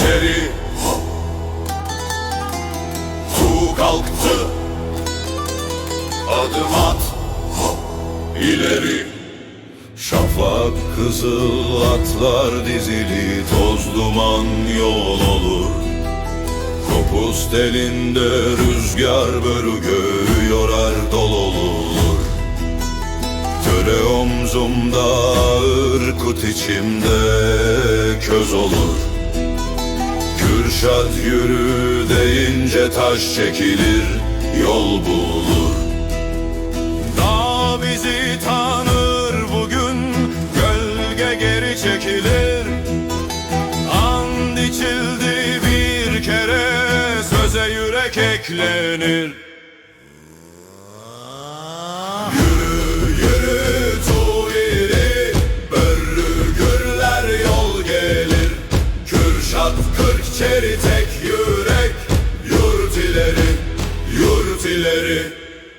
içeri Su kalktı. Adım at. İleri. Şafak kızıl atlar dizili Toz duman yol olur. Kopuz telinde rüzgar börü göğü yorar dol olur. Töre omzumda ağır kut içimde köz olur. Kürşat yürü deyince taş çekilir yol bulur. Dağ bizi tanır bugün gölge geri çekilir. And içildi bir kere söze yürek eklenir çeri tek yürek Yurt ileri yurt ileri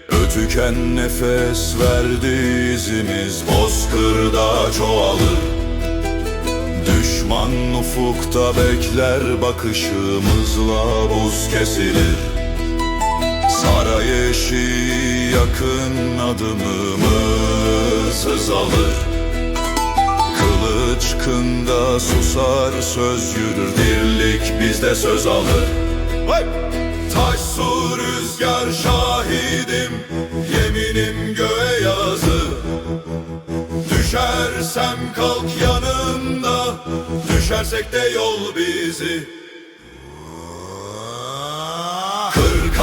Ötüken nefes verdi izimiz Bozkırda çoğalır. Düşman ufukta bekler bakışımızla buz kesilir. Saray eşi yakın adımımız hız alır Kılıç kında susar söz yürür dirlik bizde söz alır. Vay! Taş su rüzgar şahidim yeminim göğe yazı. Düşersem kalk yanında Düşersek de yol bizi. Kırk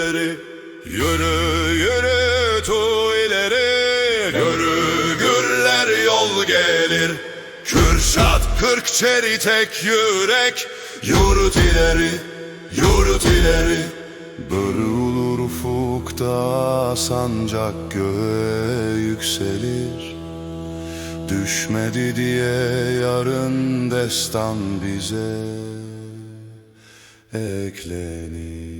ileri Yürü yürü tu ileri. Yürü gürler yol gelir. Kürşat kırk çeri tek yürek. Yurt ileri, yurt ileri. Börü olur ufukta sancak göğe yükselir. Düşmedi diye yarın destan bize. Eklenir